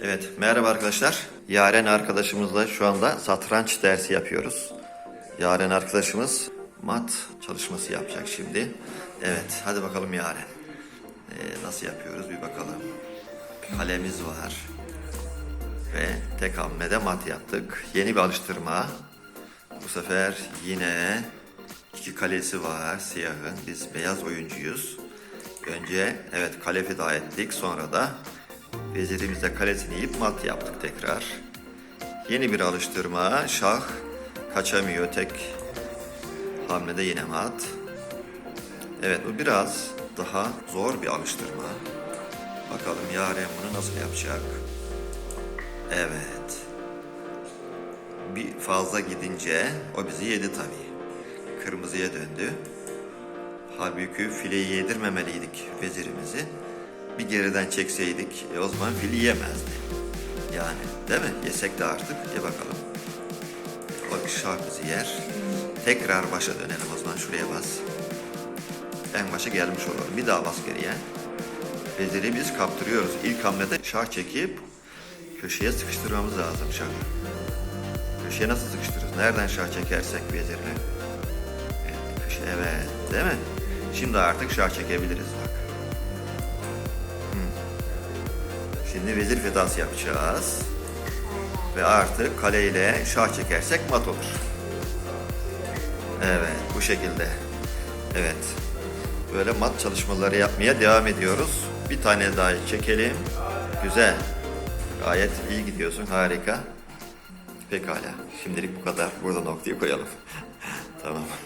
Evet, merhaba arkadaşlar. Yaren arkadaşımızla şu anda satranç dersi yapıyoruz. Yaren arkadaşımız mat çalışması yapacak şimdi. Evet, hadi bakalım Yaren. Ee, nasıl yapıyoruz bir bakalım. Kalemiz var. Ve tek hamlede mat yaptık. Yeni bir alıştırma. Bu sefer yine iki kalesi var siyahın. Biz beyaz oyuncuyuz. Önce evet kale feda ettik. Sonra da vezirimizle kalesini yiyip mat yaptık tekrar. Yeni bir alıştırma. Şah kaçamıyor tek hamlede yine mat. Evet bu biraz daha zor bir alıştırma. Bakalım Yaren bunu nasıl yapacak? Evet. Bir fazla gidince o bizi yedi tabii. Kırmızıya döndü. Halbuki fileyi yedirmemeliydik vezirimizi. Bir geriden çekseydik e, o zaman fili yemezdi. Yani değil mi? Yesek de artık ye bakalım. Şah bizi yer. Tekrar başa dönelim o zaman şuraya bas. En başa gelmiş olalım. Bir daha bas geriye. Veziri biz kaptırıyoruz. İlk hamlede şah çekip köşeye sıkıştırmamız lazım şahı. Köşeye nasıl sıkıştırırız? Nereden şah çekersek vezirini? Evet, köşe, evet değil mi? Şimdi artık şah çekebiliriz bak. Şimdi vezir fedası yapacağız. Ve artık kaleyle şah çekersek mat olur. Evet bu şekilde. Evet. Böyle mat çalışmaları yapmaya devam ediyoruz. Bir tane daha çekelim. Güzel. Gayet iyi gidiyorsun. Harika. Pekala. Şimdilik bu kadar. Burada noktayı koyalım. tamam.